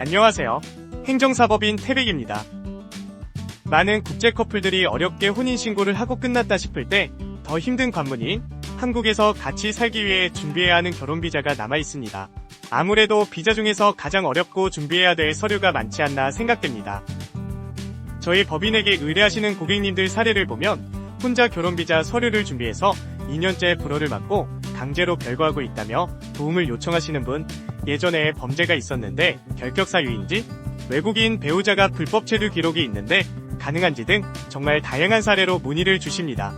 안녕하세요. 행정사법인 태백입니다. 많은 국제 커플들이 어렵게 혼인신고를 하고 끝났다 싶을 때 더 힘든 관문인 한국에서 같이 살기 위해 준비해야 하는 결혼비자가 남아 있습니다. 아무래도 비자 중에서 가장 어렵고 준비해야 될 서류가 많지 않나 생각됩니다. 저희 법인에게 의뢰하시는 고객님들 사례를 보면 혼자 결혼비자 서류를 준비해서 2년째 불허를 맞고 강제로 별거하고 있다며 도움을 요청하시는 분 예전에 범죄가 있었는데 결격 사유인지 외국인 배우자가 불법 체류 기록이 있는데 가능한지 등 정말 다양한 사례로 문의를 주십니다.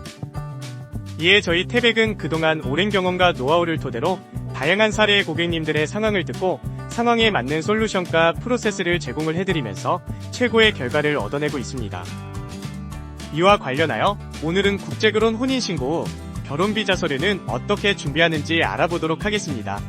이에 저희 태백은 그동안 오랜 경험과 노하우를 토대로 다양한 사례의 고객님들의 상황을 듣고 상황에 맞는 솔루션과 프로세스를 제공을 해드리면서 최고의 결과를 얻어내고 있습니다. 이와 관련하여 오늘은 국제결혼 혼인신고 후 결혼비자 서류는 어떻게 준비하는지 알아보도록 하겠습니다.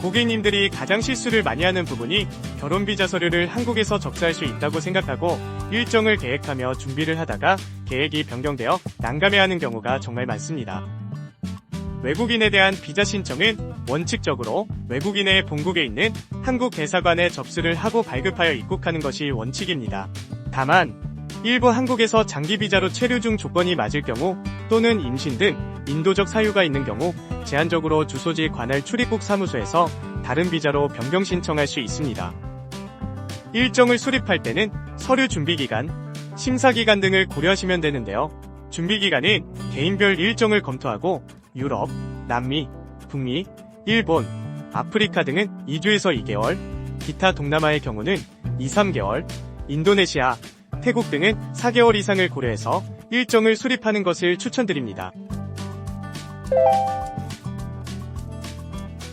고객님들이 가장 실수를 많이 하는 부분이 결혼비자 서류를 한국에서 접수할 수 있다고 생각하고 일정을 계획하며 준비를 하다가 계획이 변경되어 난감해하는 경우가 정말 많습니다. 외국인에 대한 비자 신청은 원칙적으로 외국인의 본국에 있는 한국 대사관에 접수를 하고 발급하여 입국하는 것이 원칙입니다. 다만 일부 한국에서 장기 비자로 체류 중 조건이 맞을 경우 또는 임신 등 인도적 사유가 있는 경우 제한적으로 주소지 관할 출입국 사무소에서 다른 비자로 변경 신청할 수 있습니다. 일정을 수립할 때는 서류 준비 기간, 심사 기간 등을 고려하시면 되는데요. 준비 기간은 개인별 일정을 검토하고 유럽, 남미, 북미, 일본, 아프리카 등은 2주에서 2개월, 기타 동남아의 경우는 2, 3개월, 인도네시아, 태국 등은 4개월 이상을 고려해서 일정을 수립하는 것을 추천드립니다.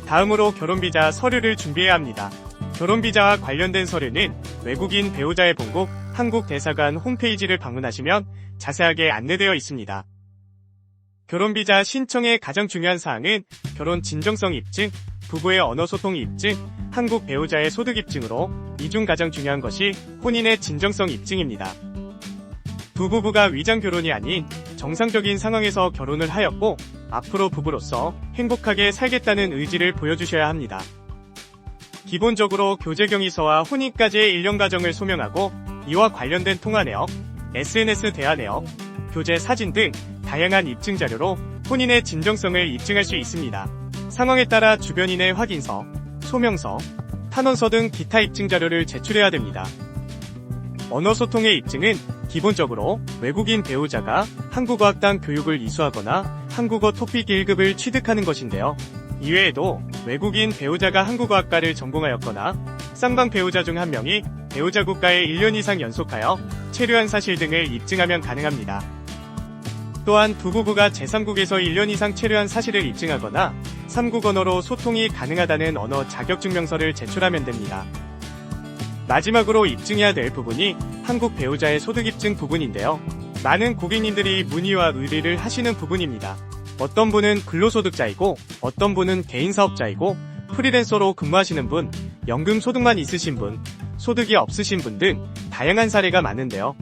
다음으로 결혼비자 서류를 준비해야 합니다. 결혼비자와 관련된 서류는 외국인 배우자의 본국 한국 대사관 홈페이지를 방문하시면 자세하게 안내되어 있습니다. 결혼비자 신청의 가장 중요한 사항은 결혼 진정성 입증, 부부의 언어 소통 입증, 한국 배우자의 소득 입증으로 이 중 가장 중요한 것이 혼인의 진정성 입증입니다. 두 부부가 위장 결혼이 아닌 정상적인 상황에서 결혼을 하였고 앞으로 부부로서 행복하게 살겠다는 의지를 보여주셔야 합니다. 기본적으로 교제 경위서와 혼인까지의 일련 과정을 소명하고 이와 관련된 통화 내역, SNS 대화 내역, 교제 사진 등 다양한 입증 자료로 혼인의 진정성을 입증할 수 있습니다. 상황에 따라 주변인의 확인서, 소명서, 탄원서 등 기타 입증 자료를 제출해야 됩니다. 언어 소통의 입증은 기본적으로 외국인 배우자가 한국어학당 교육을 이수하거나 한국어 토픽 1급을 취득하는 것인데요. 이외에도 외국인 배우자가 한국어학과를 전공하였거나 쌍방 배우자 중 한 명이 배우자 국가에 1년 이상 연속하여 체류한 사실 등을 입증하면 가능합니다. 또한 두 부부가 제3국에서 1년 이상 체류한 사실을 입증하거나 3국 언어로 소통이 가능하다는 언어 자격증명서를 제출하면 됩니다. 마지막으로 입증해야 될 부분이 한국 배우자의 소득 입증 부분인데요. 많은 고객님들이 문의와 의뢰를 하시는 부분입니다. 어떤 분은 근로소득자이고 어떤 분은 개인사업자이고 프리랜서로 근무하시는 분, 연금 소득만 있으신 분, 소득이 없으신 분 등 다양한 사례가 많은데요.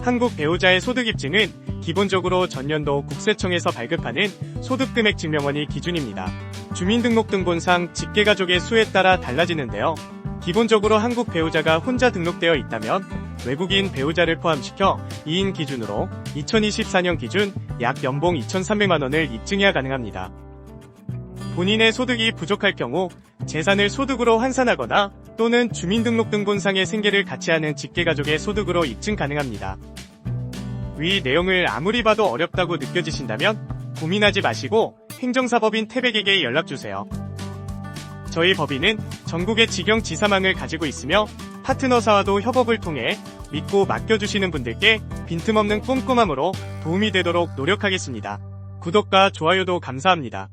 한국 배우자의 소득 입증은 기본적으로 전년도 국세청에서 발급하는 소득금액 증명원이 기준입니다. 주민등록등본상 직계가족의 수에 따라 달라지는데요. 기본적으로 한국 배우자가 혼자 등록되어 있다면 외국인 배우자를 포함시켜 2인 기준으로 2024년 기준 약 연봉 2,300만원을 입증해야 가능합니다. 본인의 소득이 부족할 경우 재산을 소득으로 환산하거나 또는 주민등록등본상의 생계를 같이 하는 직계가족의 소득으로 입증 가능합니다. 위 내용을 아무리 봐도 어렵다고 느껴지신다면 고민하지 마시고 행정사법인 태백에게 연락주세요. 저희 법인은 전국의 직영 지사망을 가지고 있으며 파트너사와도 협업을 통해 믿고 맡겨주시는 분들께 빈틈없는 꼼꼼함으로 도움이 되도록 노력하겠습니다. 구독과 좋아요도 감사합니다.